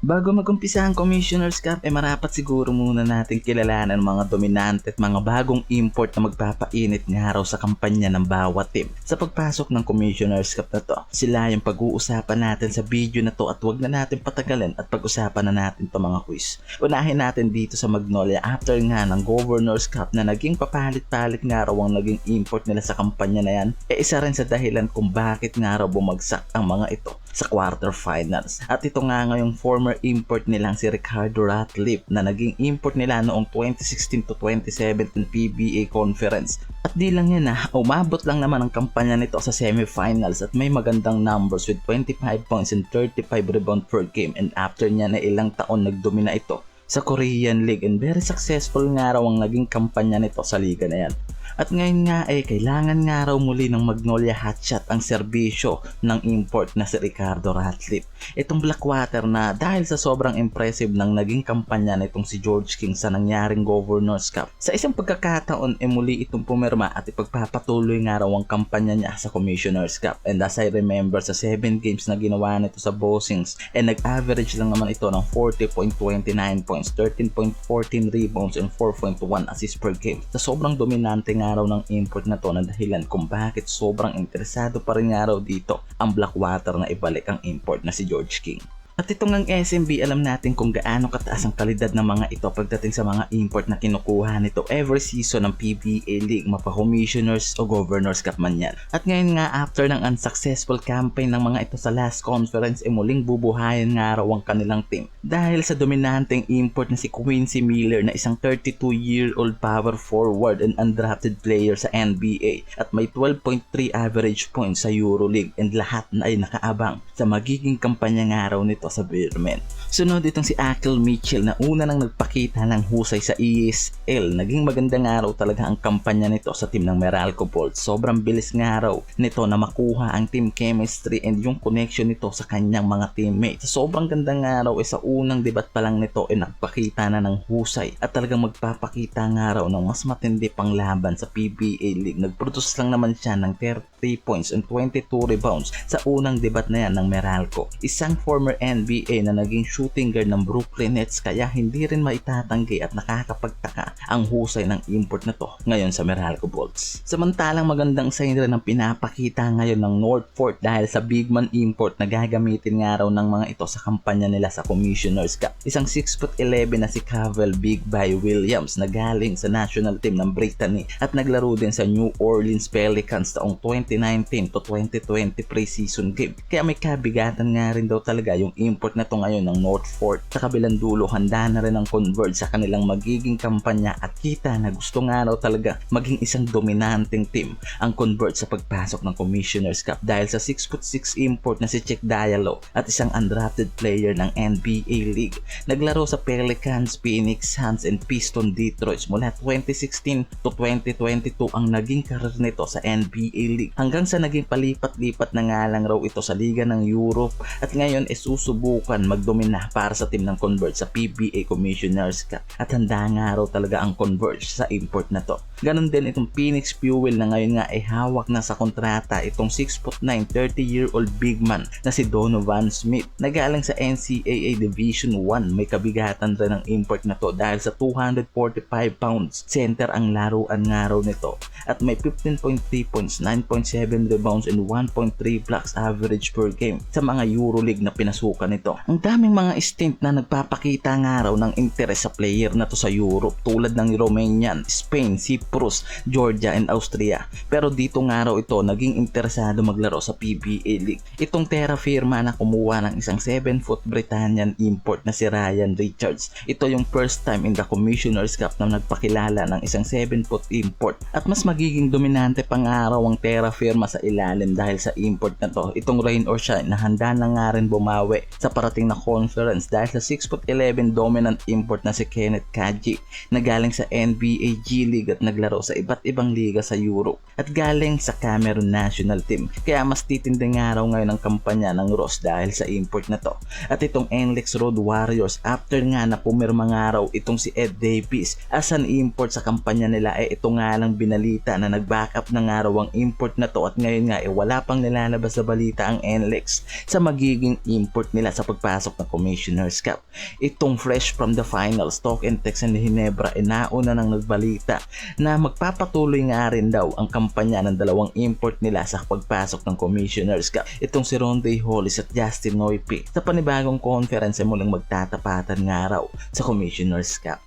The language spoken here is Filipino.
Bago mag-umpisa ang Commissioner's Cup, eh marapat siguro muna natin kilalanan mga dominante at mga bagong import na magpapainit nga raw sa kampanya ng bawat team. Sa pagpasok ng Commissioner's Cup na to, sila yung pag-uusapan natin sa video na to at wag na natin patagalin at pag-usapan na natin to mga quiz. Unahin natin dito sa Magnolia after nga ng Governor's Cup na naging papalit-palit nga raw ang naging import nila sa kampanya na yan, eh isa rin sa dahilan kung bakit nga raw bumagsak ang mga ito sa quarterfinals. At ito nga ngayong former import nilang si Ricardo Ratliff na naging import nila noong 2016 to 2017 PBA Conference. At di lang yan ah, umabot lang naman ang kampanya nito sa semifinals at may magandang numbers with 25 points and 35 rebound per game and after niya na ilang taon nagdomina ito sa Korean League and very successful nga raw ang naging kampanya nito sa liga na yan. At ngayon nga eh, kailangan nga raw muli ng Magnolia Hotshot ang serbisyo ng import na si Ricardo Ratliff. Itong Blackwater na dahil sa sobrang impressive ng naging kampanya nitong si George King sa nangyaring Governor's Cup. Sa isang pagkakataon eh muli itong pumirma at ipagpapatuloy nga raw ang kampanya niya sa Commissioner's Cup. And as I remember sa 7 games na ginawa nito sa Bossings, eh nag-average lang naman ito ng 40.29 points, 13.14 rebounds, and 4.1 assists per game. Sa sobrang dominante nga raw ng import na to na dahilan kung bakit sobrang interesado pa rin nga raw dito ang Blackwater na ibalik ang import na si George King. At itong ang SMB, alam natin kung gaano kataas ang kalidad ng mga ito pagdating sa mga import na kinukuha nito every season ng PBA League, mapa commissioners o governors cup man yan. At ngayon nga, after ng unsuccessful campaign ng mga ito sa last conference, e muling bubuhayin nga raw ang kanilang team. Dahil sa dominanteng import na si Quincy Miller na isang 32-year-old power forward and undrafted player sa NBA at may 12.3 average points sa EuroLeague and lahat na ay nakaabang sa magiging kampanya nga raw nito sa Beerman. Sunod itong si Akil Mitchell na una nang nagpakita ng husay sa ESL. Naging magandang araw talaga ang kampanya nito sa team ng Meralco Bolts. Sobrang bilis nga raw nito na makuha ang team chemistry and yung connection nito sa kanyang mga teammates. Sobrang gandang araw eh sa unang debat pa lang nito ay eh, nagpakita na ng husay at talagang magpapakita nga raw ng mas matindi pang laban sa PBA League. Nagproduce lang naman siya ng 33 points and 22 rebounds sa unang debat na yan ng Meralco. Isang former NBA na naging shooting guard ng Brooklyn Nets kaya hindi rin maitatanggi at nakakapagtaka ang husay ng import na to ngayon sa Meralco Bolts. Samantalang magandang sign rin ang pinapakita ngayon ng Northport dahil sa big man import na gagamitin nga raw ng mga ito sa kampanya nila sa Commissioner's Cup. Isang 6'11 na si Cavell Big by Williams na galing sa national team ng Brittany at naglaro din sa New Orleans Pelicans taong 2019 to 2020 preseason game. Kaya may kabigatan nga rin daw talaga yung import na to ngayon ng Northport. Sa kabilang dulo, handa na rin ang Converge sa kanilang magiging kampanya at kita na gusto nga raw talaga maging isang dominanteng team ang Converge sa pagpasok ng Commissioner's Cup dahil sa 6'6 import na si Chick Diallo at isang undrafted player ng NBA League. Naglaro sa Pelicans, Phoenix Suns and Piston Detroit mula 2016 to 2022 ang naging karir nito sa NBA League hanggang sa naging palipat-lipat na nga lang raw ito sa Liga ng Europe at ngayon e susubukan magdomina para sa team ng Converge sa PBA Commissioners at handa nga raw talaga ang Converge sa import na to. Ganon din itong Phoenix Fuel na ngayon nga ay hawak na sa kontrata itong 6'9 30-year-old big man na si Donovan Smith na galing sa NCAA Division 1 may kabigatan rin ang import na to dahil sa 245 pounds center ang laruan nga raw nito. At may 15.3 points, 9.7 rebounds and 1.3 blocks average per game sa mga Euroleague na pinasukan nito. Ang daming mga stint na nagpapakita nga raw ng interes sa player na to sa Europe tulad ng Romanian, Spain, Cyprus, Georgia and Austria. Pero dito nga raw ito naging interesado maglaro sa PBA League. Itong Terra firma na kumuha ng isang 7-foot Britannian import na si Ryan Richards. Ito yung first time in the Commissioner's Cup na nagpakilala ng isang 7-foot import at mas magiging dominante pang araw ang Terra firma sa ilalim dahil sa import na to. Itong rain or shine na handa na nga rin bumawi sa parating na conference dahil sa 6'11 dominant import na si Kenneth Kaji na galing sa NBA G League at naglaro sa iba't ibang liga sa Europe at galing sa Cameroon national team. Kaya mas titinding araw ngayon ang kampanya ng Ross dahil sa import na to. At itong NLEX Road Warriors after nga na pumirma nga raw itong si Ed Davis as an import sa kampanya nila eh ito nga lang binalita na nag-backup na nga raw ang import na to at ngayon nga eh wala pang nilalabas sa balita ang NLEX sa magiging import nila nila sa pagpasok ng Commissioner's Cup. Itong fresh from the finals, Talk and Text and Hinebra ay nauna nang nagbalita na magpapatuloy nga rin daw ang kampanya ng dalawang import nila sa pagpasok ng Commissioner's Cup. Itong si Ronde Hollis at Justin Noipi sa panibagong conference ay muling magtatapatan nga raw sa Commissioner's Cup.